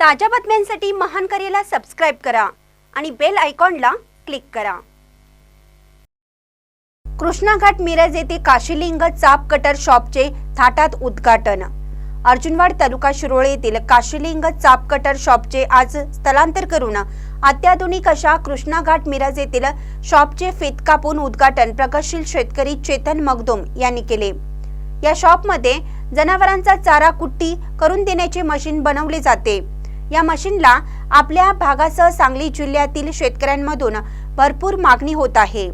ताज्या बातम्यांसाठी महान करेला सबस्क्राईब करा आणि बेल आयकॉनला क्लिक करा. कृष्णाघाट मिरज येथे काशीलिंग चाप कटर शॉपचे थाटात उद्घाटन. अर्जुनवाड तालुका शिरोळे येथील काशीलिंग चाप कटर शॉपचे आज स्थलांतर करून अत्याधुनिक अशा कृष्णाघाट मिरज येथील शॉपचे फेत कापून उद्घाटन प्रगतशील शेतकरी चेतन मगदुम यांनी केले. या शॉपमध्ये जनावरांचा चारा कुट्टी करून देण्याचे मशीन बनवले जाते. या मशीनला आपल्या भागासह सांगली जिल्ह्यातील शेतकऱ्यांमधून भरपूर मागणी होत आहे.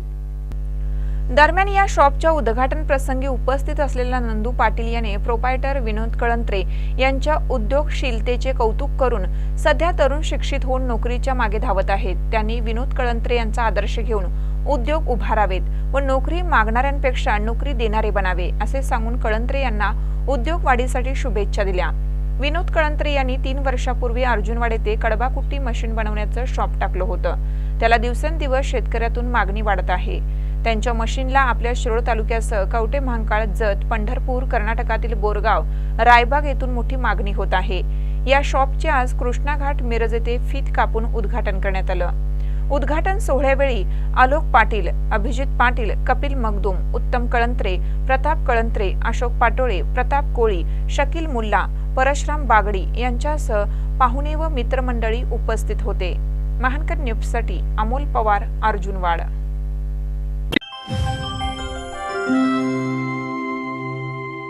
दरम्यान या शॉपच्या उद्घाटन प्रसंगी उपस्थित असलेल्या नंदू पाटील याने प्रोपायटर विनोद कळंत्रे यांच्या उद्योगशीलतेचे कौतुक करून सध्या तरुण शिक्षित होऊन नोकरीच्या मागे धावत आहेत. त्यांनी विनोद कळंत्रे यांचा आदर्श घेऊन उद्योग उभारावेत व नोकरी मागणाऱ्यांपेक्षा नोकरी देणारे बनावे असे सांगून कळंत्रे यांना उद्योग वाढीसाठी शुभेच्छा दिल्या. विनोद कळंत्रे यांनी तीन वर्षापूर्वी अर्जुनवाड येथे कडबाकुट्टी मशीन बनवण्याचं शॉप टाकलं होतं. त्याला दिवसेंदिवस शेतकऱ्यातून मागणी वाढत आहे. त्यांच्या मशीनला आपल्या शिरोळ तालुक्यासह कवटे महांकाळ जत पंढरपूर कर्नाटकातील बोरगाव रायबाग येथून मोठी मागणी होत आहे. या शॉपचे आज कृष्णाघाट मिरज येथे फीत कापून उद्घाटन करण्यात आलं. उद्घाटन सोहळ्यावेळी आलोक पाटील अभिजित पाटील कपिल मगदुम उत्तम कळंत्रे प्रताप कळंत्रे अशोक पाटोळे प्रताप कोळी शकील मुल्ला परशुराम बागडी यांच्यासह पाहुणे व मित्रमंडळी उपस्थित होते. महानकर न्यूजसाठी अमोल पवार अर्जुनवाड.